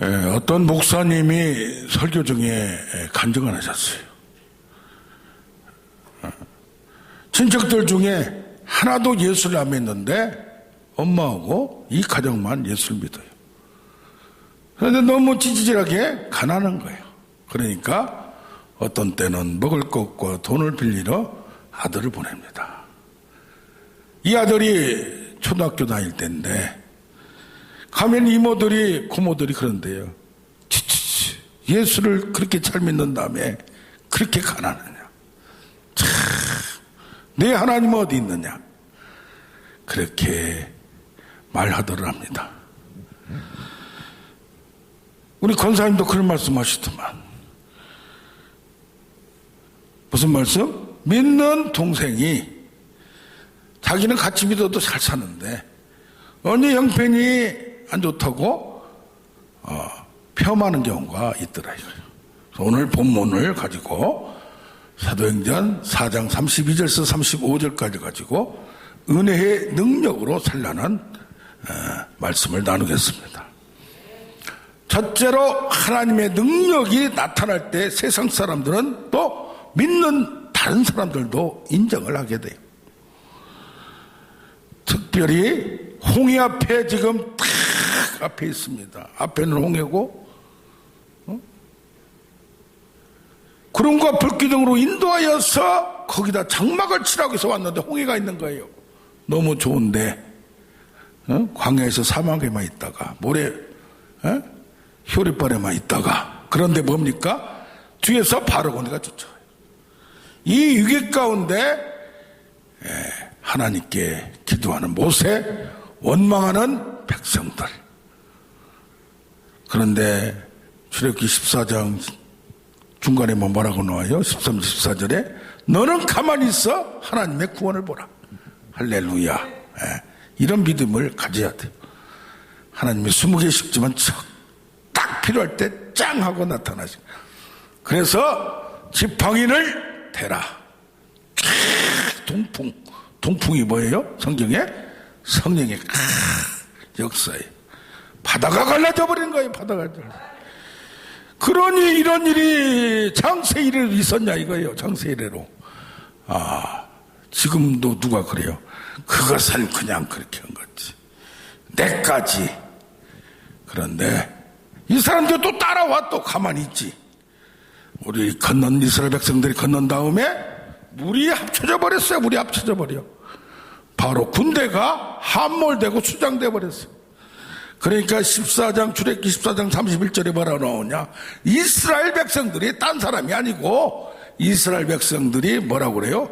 에, 어떤 목사님이 설교 중에 에, 간증을 하셨어요. 어, 친척들 중에 하나도 예수를 안 믿는데 엄마하고 이 가정만 예수를 믿어요. 그런데 너무 찌질하게 가난한 거예요. 그러니까 어떤 때는 먹을 것과 돈을 빌리러 아들을 보냅니다. 이 아들이 초등학교 다닐 때인데 가면 이모들이 고모들이 그런데요. 치치치 예수를 그렇게 잘 믿는 다음에 그렇게 가난하냐. 참, 내 하나님은 어디 있느냐. 그렇게 말하더랍니다. 우리 권사님도 그런 말씀 하시더만. 무슨 말씀? 믿는 동생이 자기는 같이 믿어도 잘 사는데 어느 형편이 안 좋다고 어, 폄하는 경우가 있더라 이거예요. 오늘 본문을 가지고 사도행전 4장 32절에서 35절까지 가지고 은혜의 능력으로 살라는 어, 말씀을 나누겠습니다. 첫째로 하나님의 능력이 나타날 때 세상 사람들은 또 믿는 다른 사람들도 인정을 하게 돼요. 특별히 홍해 앞에 지금 탁 앞에 있습니다. 앞에는 홍해고 어? 구름과 불기둥으로 인도하여서 거기다 장막을 치라고 해서 왔는데 홍해가 있는 거예요. 너무 좋은데 어? 광야에서 사막에만 있다가 모래 어? 효리벌에만 있다가 그런데 뭡니까? 뒤에서 바로 고니가 쫓아요. 이 위기 가운데 예, 하나님께 기도하는 모세, 원망하는 백성들. 그런데 출애굽기 14장 중간에 뭐 뭐라고 나와요? 13, 14절에 너는 가만히 있어 하나님의 구원을 보라. 할렐루야. 예, 이런 믿음을 가져야 돼요. 하나님이 20개씩지만 딱 필요할 때 짱 하고 나타나시. 그래서 지팡이를 대라. 동풍. 동풍이 뭐예요? 성경에? 성령의 역사에. 바다가 갈라져 버린 거예요, 바다가. 그러니 이런 일이 장세 이래로 있었냐 이거예요, 장세 이래로. 아, 지금도 누가 그래요? 그것은 그냥 그렇게 한 거지. 내까지. 그런데 이 사람들 또 따라와 또 가만히 있지. 우리 건넌 이스라엘 백성들이 건넌 다음에 물이 합쳐져 버렸어요. 물이 합쳐져 버려. 바로 군대가 함몰되고 수장돼 버렸어요. 그러니까 14장 출애기 14장 31절에 뭐라 나오냐? 이스라엘 백성들이 딴 사람이 아니고 이스라엘 백성들이 뭐라고 그래요?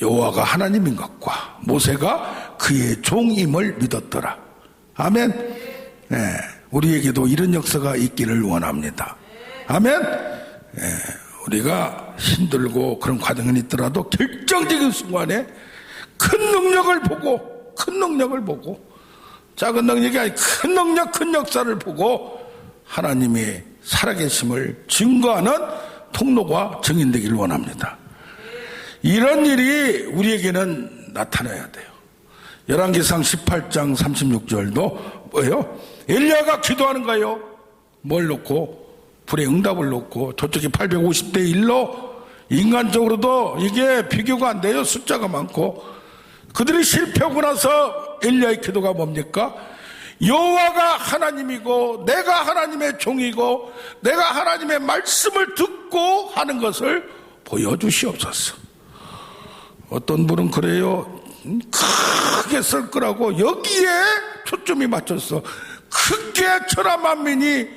여호와가 하나님인 것과 모세가 그의 종임을 믿었더라. 아멘. 네, 우리에게도 이런 역사가 있기를 원합니다. 아멘. 네, 우리가 힘들고 그런 과정은 있더라도 결정적인 순간에 큰 능력을 보고 큰 능력을 보고 작은 능력이 아니 큰 능력 큰 역사를 보고 하나님의 살아계심을 증거하는 통로가 증인되기를 원합니다. 이런 일이 우리에게는 나타나야 돼요. 열왕기상 18장 36절도 뭐예요? 엘리야가 기도하는 거예요. 뭘 놓고 불의 응답을 놓고 저쪽이 850대 1로 인간적으로도 이게 비교가 안 돼요. 숫자가 많고 그들이 실패하고 나서 엘리야의 기도가 뭡니까? 여호와가 하나님이고 내가 하나님의 종이고 내가 하나님의 말씀을 듣고 하는 것을 보여주시옵소서. 어떤 분은 그래요. 크게 쓸 거라고 여기에 초점이 맞췄어. 크게 천하 만민이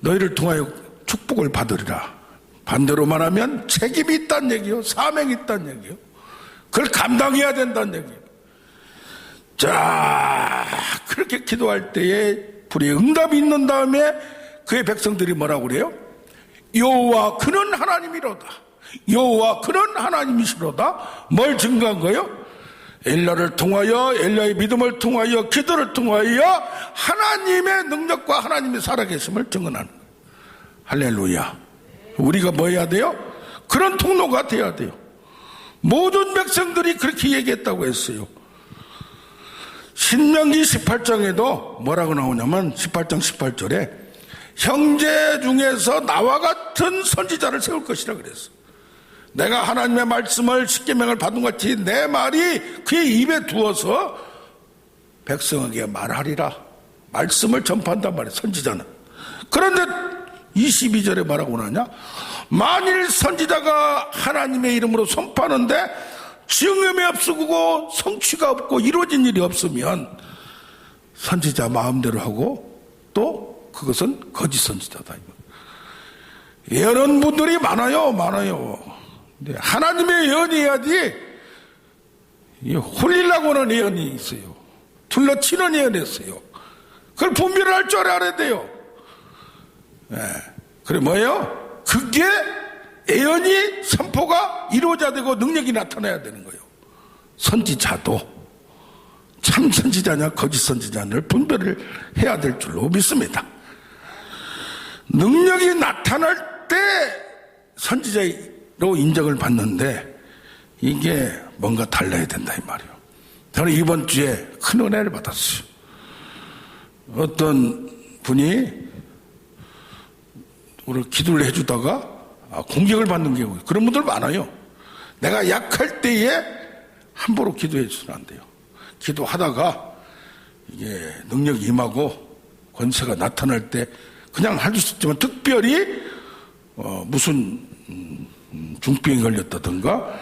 너희를 통하여 축복을 받으리라. 반대로 말하면 책임이 있다는 얘기요. 사명이 있다는 얘기요. 그걸 감당해야 된다는 얘기예요. 자, 그렇게 기도할 때에 불의 응답이 있는 다음에 그의 백성들이 뭐라고 그래요? 여호와 그는 하나님이로다. 여호와 그는 하나님이시로다. 뭘 증거한 거예요? 엘라를 통하여 엘라의 믿음을 통하여 기도를 통하여 하나님의 능력과 하나님의 살아계심을 증언하는 거예요. 할렐루야. 우리가 뭐 해야 돼요? 그런 통로가 돼야 돼요. 모든 백성들이 그렇게 얘기했다고 했어요. 신명기 18장에도 뭐라고 나오냐면 18장 18절에 형제 중에서 나와 같은 선지자를 세울 것이라 그랬어. 내가 하나님의 말씀을 십계명을 받은 것 같이 내 말이 그의 입에 두어서 백성에게 말하리라. 말씀을 전파한단 말이야, 선지자는. 그런데 22절에 뭐라고 나냐? 만일 선지자가 하나님의 이름으로 선포하는데 증음이 없고 성취가 없고 이루어진 일이 없으면 선지자 마음대로 하고 또 그것은 거짓 선지자다. 예언 분들이 많아요, 많아요. 하나님의 예언이어야지 이 홀리려고 하는 예언이 있어요. 둘러치는 예언이 있어요. 그걸 분별을 할줄 알아야 돼요. 예. 그래 뭐예요? 그게 예언이 선포가 이루어져야 되고 능력이 나타나야 되는 거예요. 선지자도 참 선지자냐 거짓 선지자냐를 분별을 해야 될 줄로 믿습니다. 능력이 나타날 때 선지자로 인정을 받는데 이게 뭔가 달라야 된다 이 말이에요. 저는 이번 주에 큰 은혜를 받았어요. 어떤 분이 우리 기도를 해주다가 아, 공격을 받는 경우 그런 분들 많아요. 내가 약할 때에 함부로 기도해 주면 안 돼요. 기도하다가 이게 능력이 임하고 권세가 나타날 때 그냥 할 수 있지만 특별히 어, 무슨 음, 음, 중병이 걸렸다든가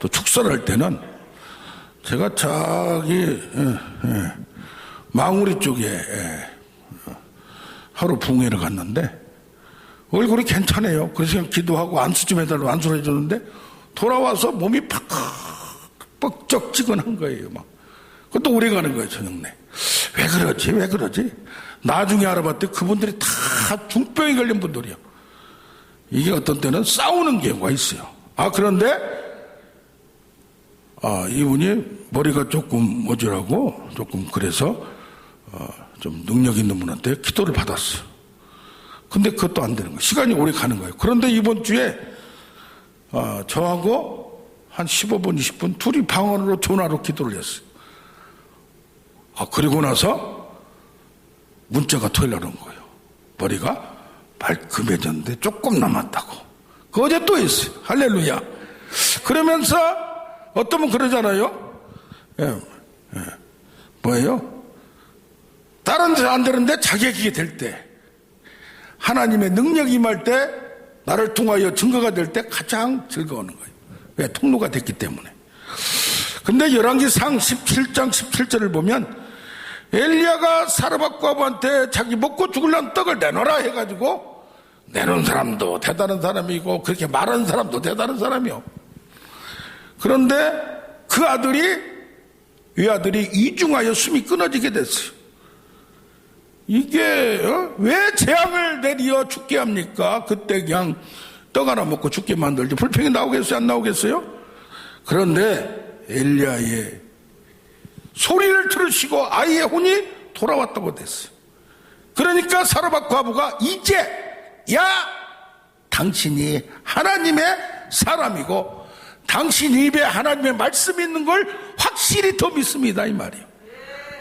또 축사를 때는 제가 저기 예, 예, 망우리 쪽에 예, 하루 붕해를 갔는데 얼굴이 괜찮아요. 그래서 그냥 기도하고 안수 좀 해달라고 안수를 해줬는데 돌아와서 몸이 팍 뻑적지근한 거예요. 막 그것도 오래 가는 거예요. 저녁 내. 왜 그러지? 왜 그러지? 나중에 알아봤더니 그분들이 다 중병이 걸린 분들이요. 이게 어떤 때는 싸우는 경우가 있어요. 아 그런데 아, 이분이 머리가 조금 모자라고 조금 그래서 어, 좀 능력 있는 분한테 기도를 받았어요. 근데 그것도 안 되는 거예요. 시간이 오래 가는 거예요. 그런데 이번 주에 어, 저하고 한 15분, 20분 둘이 방언으로 전화로 기도를 했어요. 아, 그리고 나서 문자가 토요일 날 온 거예요. 머리가 말끔해졌는데 조금 남았다고. 그 어제 또 했어요. 할렐루야. 그러면서 어떤 분 그러잖아요. 예, 예. 뭐예요? 다른 데는 안 되는데 자격이 될 때, 하나님의 능력이 임할 때, 나를 통하여 증거가 될 때 가장 즐거워하는 거예요. 왜? 통로가 됐기 때문에. 근데 열왕기상 17장 17절을 보면 엘리야가 사르밧과부한테 자기 먹고 죽을란 떡을 내놓으라 해가지고 내놓은 사람도 대단한 사람이고 그렇게 말하는 사람도 대단한 사람이요. 그런데 그 아들이 외아들이 이중하여 숨이 끊어지게 됐어요. 이게 어? 왜 재앙을 내리어 죽게 합니까? 그때 그냥 떡 하나 먹고 죽게 만들지 불평이 나오겠어요? 안 나오겠어요? 그런데 엘리야의 소리를 들으시고 아이의 혼이 돌아왔다고 됐어요. 그러니까 사르밧 과부가 이제 야 당신이 하나님의 사람이고 당신 입에 하나님의 말씀이 있는 걸 확실히 더 믿습니다 이 말이에요.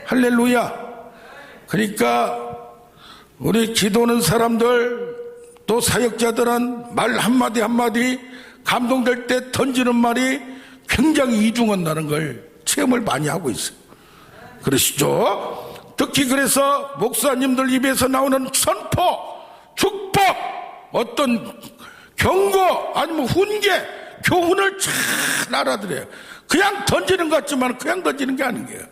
할렐루야. 그러니까 우리 기도는 사람들 또 사역자들은 말 한마디 한마디 감동될 때 던지는 말이 굉장히 이중한다는 걸 체험을 많이 하고 있어요. 그러시죠? 특히 그래서 목사님들 입에서 나오는 선포, 축복, 어떤 경고, 아니면 훈계, 교훈을 잘 알아들어요. 그냥 던지는 것 같지만 그냥 던지는 게 아닌 거예요.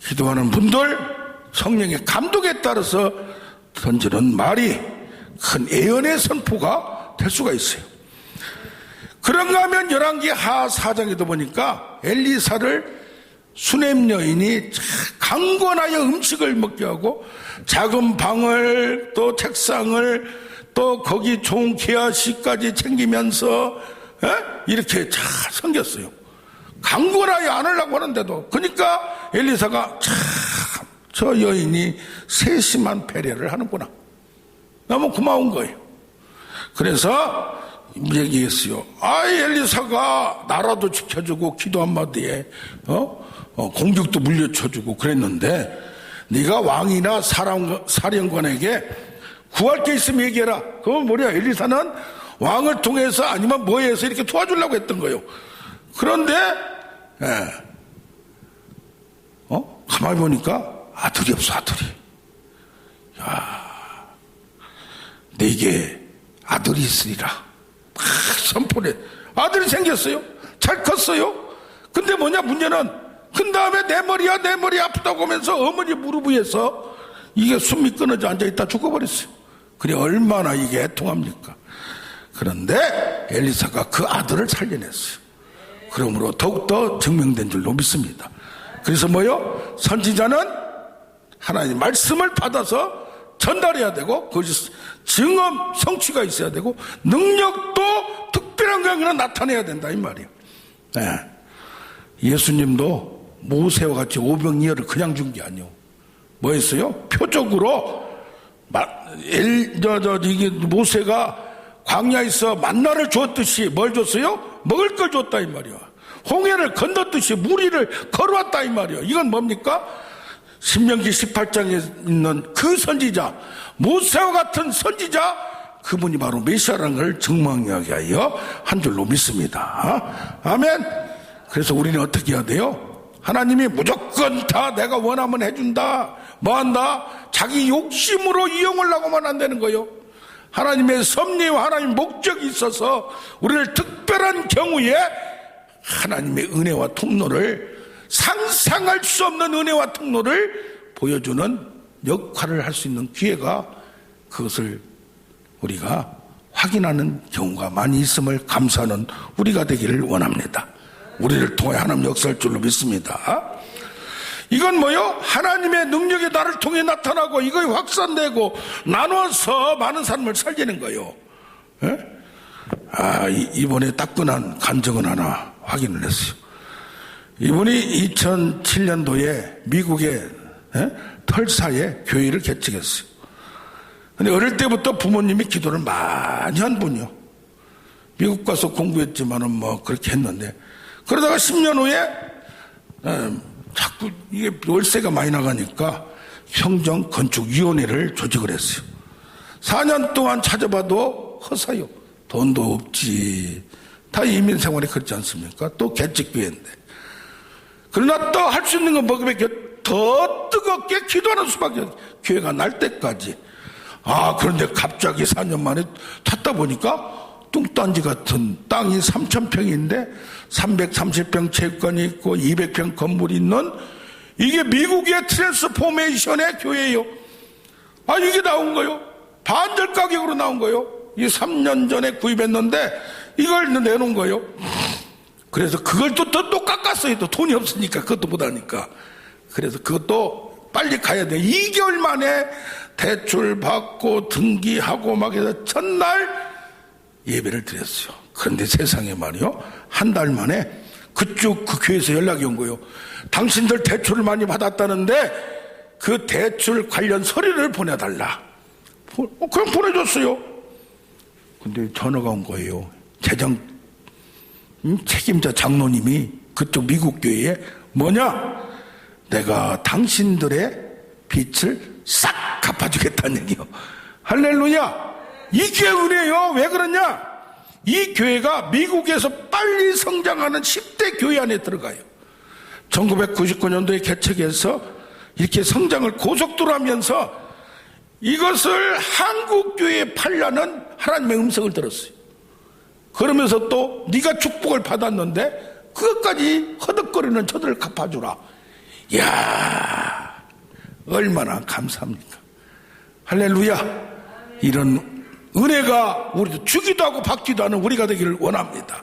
기도하는 분들 성령의 감독에 따라서 던지는 말이 큰 예언의 선포가 될 수가 있어요. 그런가 하면 열왕기 하 4장에도 보니까 엘리사를 수냄 여인이 강권하여 음식을 먹게 하고 작은 방을 또 책상을 또 거기 좋은 계야식까지 챙기면서 에? 이렇게 잘 섬겼어요. 강권하여 안 하려고 하는데도 그러니까 엘리사가 참 저 여인이 세심한 배려를 하는구나. 너무 고마운 거예요. 그래서 얘기했어요. 아, 엘리사가 나라도 지켜주고 기도 한마디에, 어? 어, 공격도 물려쳐주고 그랬는데 네가 왕이나 사람, 사령관에게 구할 게 있으면 얘기해라. 그건 뭐냐? 엘리사는 왕을 통해서 아니면 뭐 해서 이렇게 도와주려고 했던 거예요. 그런데 예. 어? 가만히 보니까 아들이 없어 아들이. 야, 내게 아들이 있으리라. 막 선포를 해. 아들이 생겼어요. 잘 컸어요. 근데 뭐냐 문제는 큰 다음에 내 머리야 내 머리 아프다고 하면서 어머니 무릎 위에서 이게 숨이 끊어져 앉아있다 죽어버렸어요. 그래 얼마나 이게 애통합니까? 그런데 엘리사가 그 아들을 살려냈어요. 그러므로 더욱더 증명된 줄로 믿습니다. 그래서 뭐요? 선지자는 하나님 말씀을 받아서 전달해야 되고 거기서 증언 성취가 있어야 되고 능력도 특별한 경우는 나타내야 된다 이 말이에요. 네. 예수님도 모세와 같이 오병이어를 그냥 준 게 아니요. 뭐였어요? 표적으로 마- 엘, 저, 저, 이게 모세가 광야에서 만나를 줬듯이 뭘 줬어요? 먹을 걸 줬다 이 말이야. 홍해를 건넜듯이 무리를 걸어왔다 이 말이야. 이건 뭡니까? 신명기 18장에 있는 그 선지자, 모세와 같은 선지자, 그분이 바로 메시아라는 걸 증명하게 하여 한 줄로 믿습니다. 아멘. 그래서 우리는 어떻게 해야 돼요? 하나님이 무조건 다 내가 원하면 해준다. 뭐 한다? 자기 욕심으로 이용하려고만 안 되는 거요. 하나님의 섭리와 하나님의 목적이 있어서 우리를 특별한 경우에 하나님의 은혜와 통로를 상상할 수 없는 은혜와 통로를 보여주는 역할을 할 수 있는 기회가 그것을 우리가 확인하는 경우가 많이 있음을 감사하는 우리가 되기를 원합니다. 우리를 통해 하나님 역사할 줄로 믿습니다. 이건 뭐요? 하나님의 능력이 나를 통해 나타나고 이거에 확산되고 나눠서 많은 삶을 살리는 거요. 예? 아, 이- 이번에 따끈한 간증은 하나 확인을 했어요. 이분이 2007년도에 미국의 예? 털사에 교회를 개척했어요. 근데 어릴 때부터 부모님이 기도를 많이 한 분이요. 미국 가서 공부했지만은 뭐 그렇게 했는데 그러다가 10년 후에 에, 자꾸 이게 월세가 많이 나가니까 평정 건축 위원회를 조직을 했어요. 4년 동안 찾아봐도 허사요. 돈도 없지. 다 이민 생활이 그렇지 않습니까? 또 개척교회인데. 그러나 또 할 수 있는 건 뭐밖에 더 뜨겁게 기도하는 수밖에 없 교회가 날 때까지. 아, 그런데 갑자기 4년 만에 찾다 보니까 뚱딴지 같은 땅이 3,000평인데 330평 체육관이 있고 200평 건물이 있는 이게 미국의 트랜스포메이션의 교회예요. 아, 이게 나온 거요. 반절 가격으로 나온 거요. 이 3년 전에 구입했는데 이걸 내놓은 거요. 그래서 그걸 또, 또, 또 깎았어요. 또 돈이 없으니까 그것도 못하니까. 그래서 그것도 빨리 가야 돼. 2개월 만에 대출 받고 등기하고 막 해서 첫날 예배를 드렸어요. 그런데 세상에 말이요. 한 달 만에 그쪽 그 교회에서 연락이 온 거예요. 당신들 대출을 많이 받았다는데 그 대출 관련 서류를 보내달라. 보- 어, 그럼 보내줬어요. 근데 전화가 온 거예요. 재정 음, 책임자 장로님이 그쪽 미국 교회에 뭐냐? 내가 당신들의 빚을 싹 갚아주겠다는 얘기요. 할렐루야! 이게 은혜요. 왜 그러냐? 이 교회가 미국에서 빨리 성장하는 10대 교회 안에 들어가요. 1999년도에 개척해서 이렇게 성장을 고속도로 하면서 이것을 한국 교회에 팔려는 하나님의 음성을 들었어요. 그러면서 또 네가 축복을 받았는데 그것까지 허덕거리는 저들을 갚아주라. 이야 얼마나 감사합니까? 할렐루야. 이런 은혜가 우리도 주기도 하고 받기도 하는 우리가 되기를 원합니다.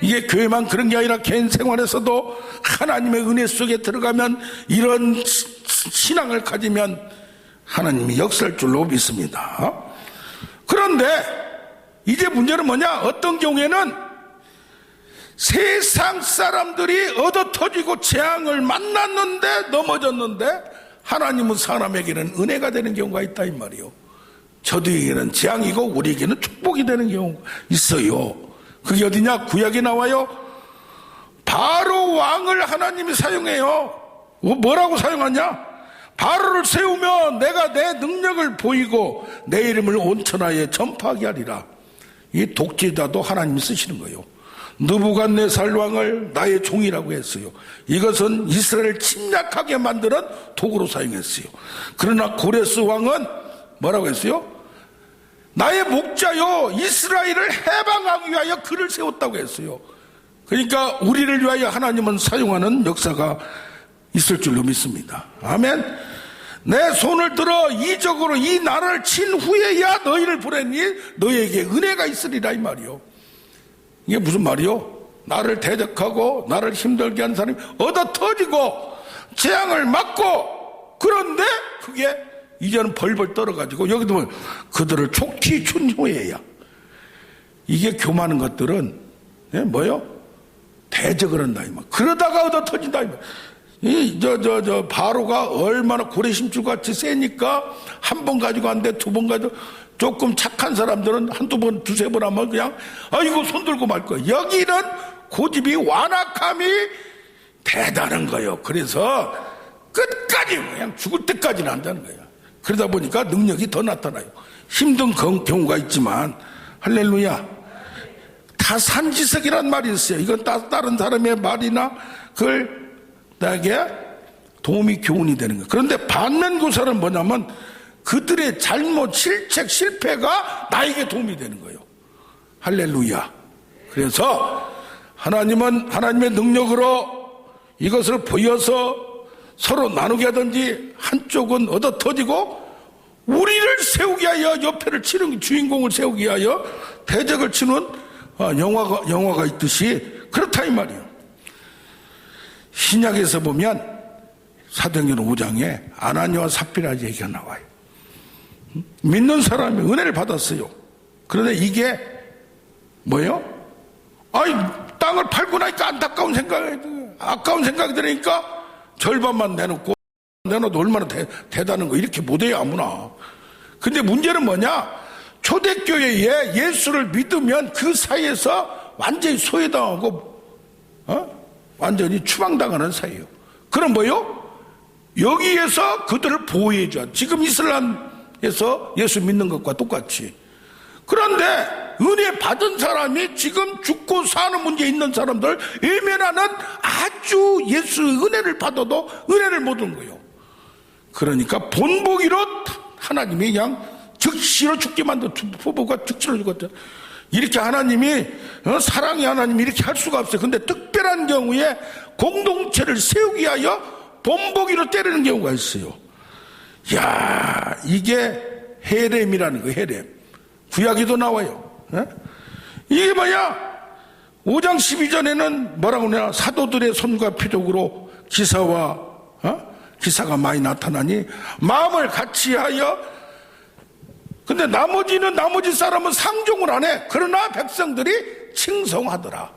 이게 교회만 그런 게 아니라 개인 생활에서도 하나님의 은혜 속에 들어가면 이런 시- 신앙을 가지면 하나님이 역사할 줄로 믿습니다. 그런데 이제 문제는 뭐냐? 어떤 경우에는 세상 사람들이 얻어 터지고 재앙을 만났는데 넘어졌는데 하나님은 사람에게는 은혜가 되는 경우가 있다 이 말이요. 저들에게는 재앙이고 우리에게는 축복이 되는 경우가 있어요. 그게 어디냐? 구약에 나와요. 바로 왕을 하나님이 사용해요. 뭐- 뭐라고 사용하냐? 바로를 세우면 내가 내 능력을 보이고 내 이름을 온 천하에 전파하게 하리라. 이 독재자도 하나님이 쓰시는 거예요. 느부갓네살 왕을 나의 종이라고 했어요. 이것은 이스라엘을 침략하게 만드는 도구로 사용했어요. 그러나 고레스 왕은 뭐라고 했어요? 나의 목자요 이스라엘을 해방하기 위하여 그를 세웠다고 했어요. 그러니까 우리를 위하여 하나님은 사용하는 역사가 있을 줄로 믿습니다. 아멘. 내 손을 들어 이적으로 이 나라를 친 후에야 너희를 보냈니 너희에게 은혜가 있으리라 이 말이요. 이게 무슨 말이요? 나를 대적하고 나를 힘들게 한 사람이 얻어 터지고 재앙을 맞고 그런데 그게 이제는 벌벌 떨어가지고 여기도 보면 그들을 촉히 춘 후에야 이게 교만한 것들은 예, 뭐요? 대적을 한다 이 말. 그러다가 얻어 터진다 이 말. 이 저 저 저 바로가 얼마나 고래심줄 같이 세니까 한 번 가지고 안 돼 두 번 가지고 조금 착한 사람들은 한두 번 두세 번 하면 그냥 아이고 손 들고 말 거야. 여기는 고집이 완악함이 대단한 거예요. 그래서 끝까지 그냥 죽을 때까지는 한다는 거예요. 그러다 보니까 능력이 더 나타나요. 힘든 경- 경우가 있지만 할렐루야. 타산지석이란 말이 있어요. 이건 따, 다른 사람의 말이나 그걸 나에게 도움이 교훈이 되는 거예요. 그런데 반면교사는 뭐냐면 그들의 잘못, 실책, 실패가 나에게 도움이 되는 거예요. 할렐루야. 그래서 하나님은 하나님의 능력으로 이것을 보여서 서로 나누게 하든지 한쪽은 얻어 터지고 우리를 세우게 하여 옆에를 치는 주인공을 세우게 하여 대적을 치는 어, 영화가 영화가 있듯이 그렇다 이 말이에요. 신약에서 보면 사도행전 5장에 아나니와 삽비라 얘기가 나와요. 음? 믿는 사람이 은혜를 받았어요. 그런데 이게 뭐예요? 아이 땅을 팔고 나니까 안타까운 생각이 들- 아까운 생각이 들으니까 절반만 내놓고 내놓도 얼마나 대, 대단한 거 이렇게 못해요 아무나. 근데 문제는 뭐냐? 초대교회에 예수를 믿으면 그 사이에서 완전히 소외당하고 어? 완전히 추방당하는 사이예요. 그럼 뭐요? 여기에서 그들을 보호해줘. 지금 이슬람에서 예수 믿는 것과 똑같이. 그런데 은혜 받은 사람이 지금 죽고 사는 문제 있는 사람들 외면하는 아주 예수 은혜를 받아도 은혜를 못 얻는 거예요. 그러니까 본보기로 하나님이 그냥 즉시로 죽게 만든 부부가 즉시로 죽었죠. 이렇게 하나님이 어, 사랑의 하나님이 이렇게 할 수가 없어요. 근데 특별한 경우에 공동체를 세우기 위하여 본보기로 때리는 경우가 있어요. 야 이게 헤렘이라는 거 헤렘. 구약에도 나와요. 예? 이게 뭐야? 5장 12절에는 뭐라고 하냐? 사도들의 손과 피독으로 기사와 어? 기사가 많이 나타나니 마음을 같이 하여 근데 나머지는 나머지 사람은 상종을 안 해. 그러나 백성들이 칭송하더라.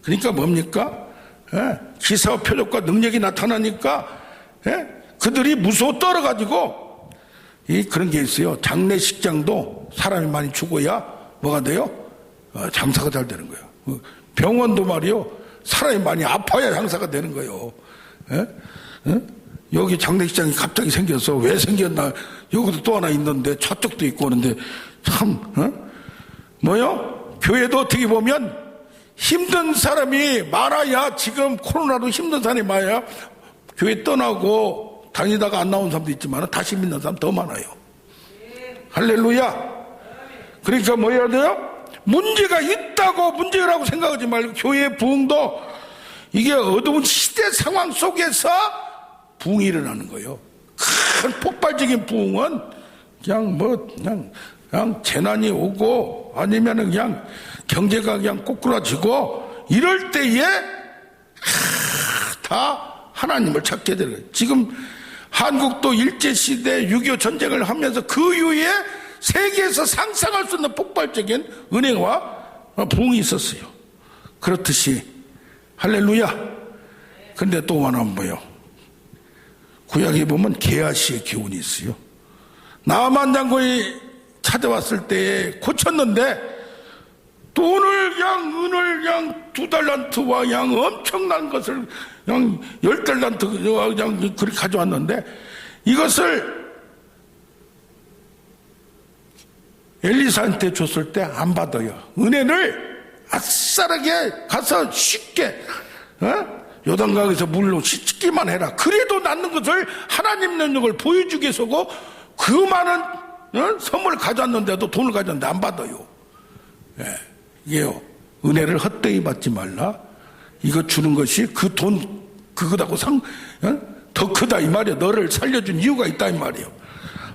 그러니까 뭡니까? 예, 기사와 표적과 능력이 나타나니까 예, 그들이 무서워 떨어가지고 이 그런 게 있어요. 장례식장도 사람이 많이 죽어야 뭐가 돼요? 어, 장사가 잘 되는 거예요. 어, 병원도 말이요. 사람이 많이 아파야 장사가 되는 거예요. 예? 예? 여기 장례식장이 갑자기 생겨서 왜 생겼나? 여기도 또 하나 있는데 저쪽도 있고 하는데 참 어? 뭐요? 교회도 어떻게 보면 힘든 사람이 많아야 지금 코로나로 힘든 사람이 많아야 교회 떠나고 다니다가 안 나온 사람도 있지만 다시 믿는 사람 더 많아요. 할렐루야. 그러니까 뭐 해야 돼요? 문제가 있다고 문제라고 생각하지 말고 교회 부흥도 이게 어두운 시대 상황 속에서 부흥이 일어나는 거예요. 큰 폭발적인 부흥은 그냥 뭐 그냥 그냥 재난이 오고 아니면 그냥 경제가 그냥 꼬꾸라지고 이럴 때에 다 하나님을 찾게 되는 거예요. 지금 한국도 일제시대 6.25 전쟁을 하면서 그 이후에 세계에서 상상할 수 없는 폭발적인 은혜와 부흥이 있었어요. 그렇듯이 할렐루야. 근데 또 하나 뭐요? 구약에 보면 게하시의 기운이 있어요. 나만 장군이 찾아왔을 때 고쳤는데 돈을 양 은을 양 두 달란트와 양 엄청난 것을 양 열 달란트와 양 그렇게 가져왔는데 이것을 엘리사한테 줬을 때 안 받아요. 은혜를 아싸하게 가서 쉽게 어? 요단강에서 물로 씻기만 해라. 그래도 낫는 것을 하나님 능력을 보여주기 위해서고 그 많은 어? 선물을 가져왔는데도 돈을 가져왔는데 안 받아요. 예, 이게요. 은혜를 헛되이 받지 말라. 이거 주는 것이 그 돈 그거다고 상, 어? 더 크다 이 말이야. 너를 살려준 이유가 있다 이 말이야.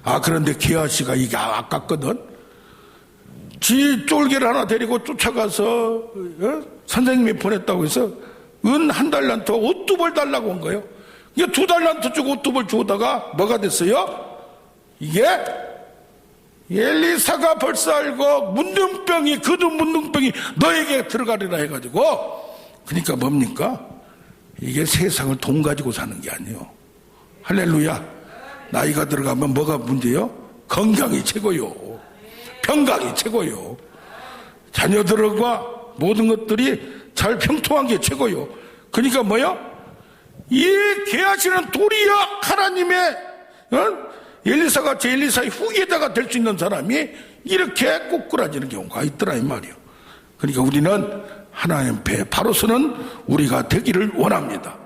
아 그런데 기아 씨가 이게 아깝거든. 지 쫄개를 하나 데리고 쫓아가서 어? 선생님이 보냈다고 해서 은 한 달란트 옷두벌 달라고 한 거예요. 이게 두 달란트 주고 옷두벌 주다가 뭐가 됐어요? 이게 엘리사가 벌써 알고 문둥병이 그도 문둥병이 너에게 들어가리라 해가지고 그러니까 뭡니까? 이게 세상을 돈 가지고 사는 게 아니에요. 할렐루야. 나이가 들어가면 뭐가 문제요? 건강이 최고요. 평강이 최고요. 자녀들과 모든 것들이 잘 평통한 게 최고요. 그러니까 뭐요? 이 개하시는 도리어 하나님의 어? 엘리사가 제 엘리사의 후계자가 될 수 있는 사람이 이렇게 꼬꾸라지는 경우가 있더라 이 말이요. 그러니까 우리는 하나님 배 바로 서는 우리가 되기를 원합니다.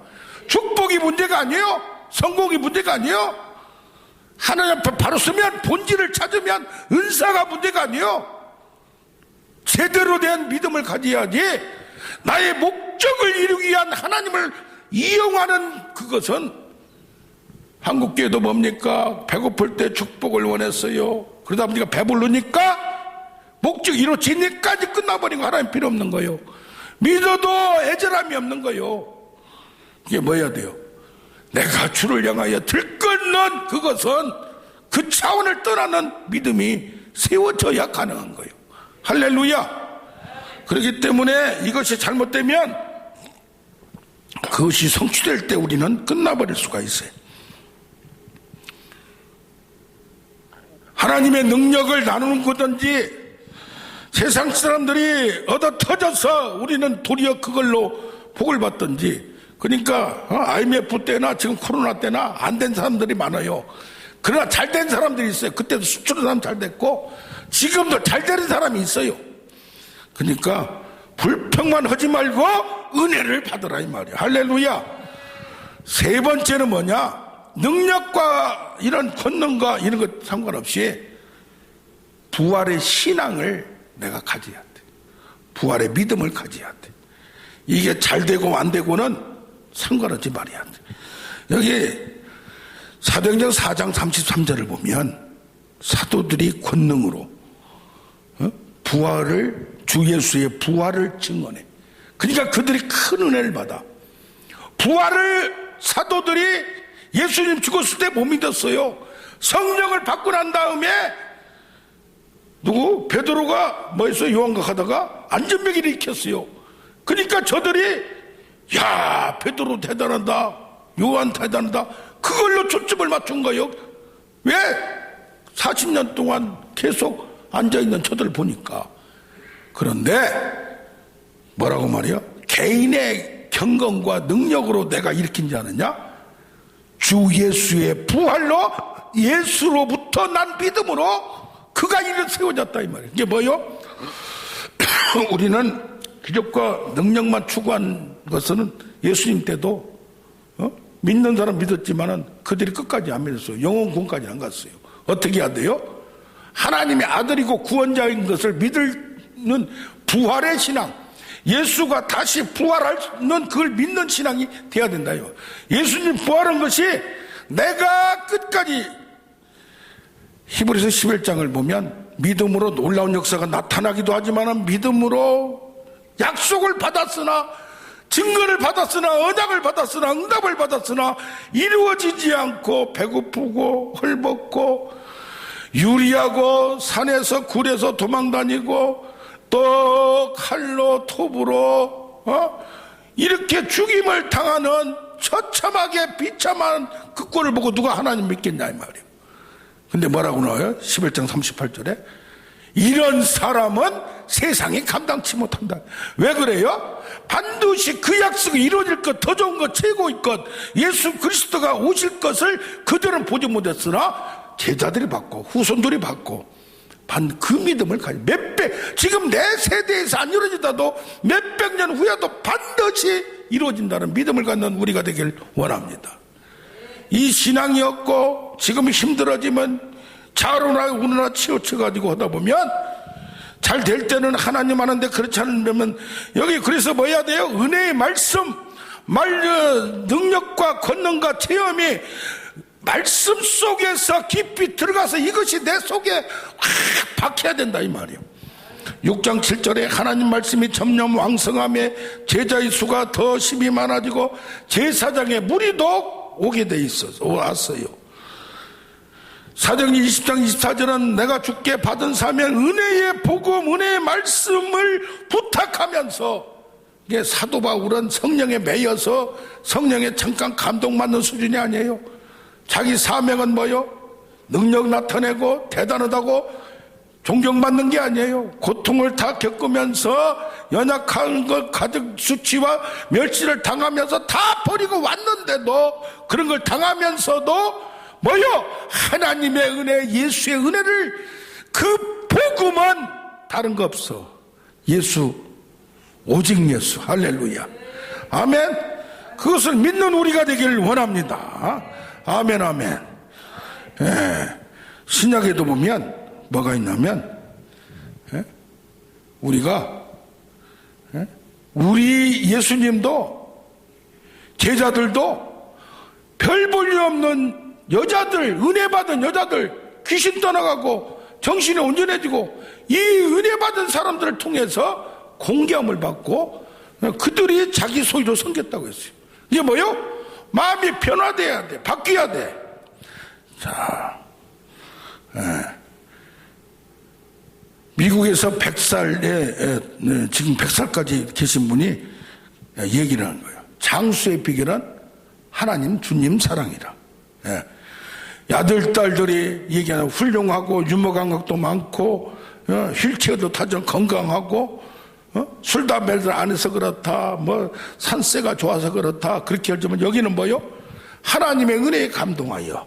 축복이 문제가 아니에요. 성공이 문제가 아니에요. 하나님 앞에 바로 서면 본질을 찾으면 은사가 문제가 아니에요. 제대로 된 믿음을 가져야지 나의 목적을 이루기 위한 하나님을 이용하는 그것은 한국교회도 뭡니까? 배고플 때 축복을 원했어요. 그러다 보니까 배부르니까 목적 이루어지니까 이제 끝나버린 거 하나님 필요 없는 거예요. 믿어도 애절함이 없는 거예요. 이게 뭐야 돼요? 내가 주를 향하여 들끓는 그것은 그 차원을 떠나는 믿음이 세워져야 가능한 거예요. 할렐루야. 그렇기 때문에 이것이 잘못되면 그것이 성취될 때 우리는 끝나버릴 수가 있어요. 하나님의 능력을 나누는 거든지 세상 사람들이 얻어 터져서 우리는 도리어 그걸로 복을 받든지 그러니까 어, IMF 때나 지금 코로나 때나 안 된 사람들이 많아요. 그러나 잘 된 사람들이 있어요. 그때도 수출은 사람 잘 됐고 지금도 잘 되는 사람이 있어요. 그러니까 불평만 하지 말고 은혜를 받으라 이 말이야. 할렐루야. 세 번째는 뭐냐? 능력과 이런 권능과 이런 것 상관없이 부활의 신앙을 내가 가져야 돼. 부활의 믿음을 가져야 돼. 이게 잘 되고 안 되고는 상관없지 말이야 돼. 여기 사도행전 4장 33절을 보면 사도들이 권능으로 어? 부활을 주 예수의 부활을 증언해. 그러니까 그들이 큰 은혜를 받아. 부활을 사도들이 예수님 죽었을 때 못 믿었어요. 성령을 받고 난 다음에 누구 베드로가 뭐했어 요한각 하다가 안전병기를 익혔어요. 그러니까 저들이 야 베드로 대단하다 요한 대단하다 그걸로 초점을 맞춘 거예요. 왜 40년 동안 계속 앉아 있는 저들 보니까 그런데 뭐라고 말이야? 개인의 경건과 능력으로 내가 일으킨지 않느냐? 주 예수의 부활로 예수로부터 난 믿음으로 그가 이를 세워졌다 이 말이에요. 이게 뭐요? 우리는 기적과 능력만 추구한 것은 예수님 때도 어? 믿는 사람 믿었지만은 그들이 끝까지 안 믿었어요. 영원 구원까지 안 갔어요. 어떻게 해야 돼요? 하나님의 아들이고 구원자인 것을 믿 는 부활의 신앙. 예수가 다시 부활하는 그걸 믿는 신앙이 돼야 된다요. 예수님 부활한 것이 내가 끝까지 히브리서 11장을 보면 믿음으로 놀라운 역사가 나타나기도 하지만 믿음으로 약속을 받았으나 증거를 받았으나 언약을 받았으나 응답을 받았으나 이루어지지 않고 배고프고 헐벗고 유리하고 산에서 굴에서 도망다니고 또 칼로 톱으로 어? 이렇게 죽임을 당하는 처참하게 비참한 그 꼴을 보고 누가 하나님 믿겠냐 이 말이에요. 근데 뭐라고 나와요? 11장 38절에 이런 사람은 세상이 감당치 못한다. 왜 그래요? 반드시 그 약속이 이루어질 것, 더 좋은 것, 최고의 것, 예수 그리스도가 오실 것을 그들은 보지 못했으나 제자들이 받고 후손들이 받고 반그 믿음을 가지 몇백 지금 내 세대에서 안 이루어지다도 몇 백 년 후에도 반드시 이루어진다는 믿음을 갖는 우리가 되길 원합니다. 이 신앙이 없고 지금 힘들어지면 자로나 우느나 치우쳐가지고 하다 보면 잘 될 때는 하나님 하는데 그렇지 않으면 여기 그래서 뭐 해야 돼요? 은혜의 말씀, 말 어, 능력과 권능과 체험이 말씀 속에서 깊이 들어가서 이것이 내 속에 확 박혀야 된다 이 말이에요. 6장 7절에 하나님 말씀이 점점 왕성함에 제자의 수가 더 심히 많아지고 제사장의 무리도 오게 돼 있어서 왔어요. 사정 20장 24절은 내가 죽게 받은 사명 은혜의 복음 은혜의 말씀을 부탁하면서 사도 바울은 성령에 매여서 성령에 잠깐 감동받는 수준이 아니에요. 자기 사명은 뭐요? 능력 나타내고 대단하다고 존경받는 게 아니에요. 고통을 다 겪으면서 연약한 것 가득 수치와 멸시를 당하면서 다 버리고 왔는데도 그런 걸 당하면서도 뭐요? 하나님의 은혜, 예수의 은혜를 그 복음은 다른 거 없어. 예수, 오직 예수. 할렐루야. 아멘. 그것을 믿는 우리가 되기를 원합니다. 아멘, 아멘. 예. 신약에도 보면 뭐가 있냐면 예? 우리가 예? 우리 예수님도 제자들도 별 볼일 없는 여자들 은혜 받은 여자들 귀신 떠나가고 정신이 온전해지고 이 은혜 받은 사람들을 통해서 공개함을 받고 그들이 자기 소유로 섬겼다고 했어요. 이게 뭐요? 마음이 변화돼야 돼, 바뀌어야 돼. 자, 예. 미국에서 100살에 네, 지금 100살까지 계신 분이 얘기를 하는 거예요. 장수의 비결은 하나님 주님 사랑이라. 예. 아들 딸들이 얘기하는 훌륭하고 유머 감각도 많고 어, 휠체어도 타전 건강하고 어? 술 담배를 안 해서 그렇다 뭐 산세가 좋아서 그렇다 그렇게 하지만 여기는 뭐요? 하나님의 은혜에 감동하여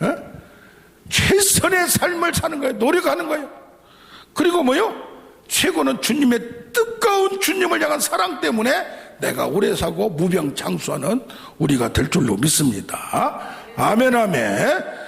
어? 최선의 삶을 사는 거예요 노력하는 거예요 그리고 뭐요? 최고는 주님의 뜨거운 주님을 향한 사랑 때문에 내가 오래 사고 무병장수하는 우리가 될 줄로 믿습니다. 아멘, 아멘.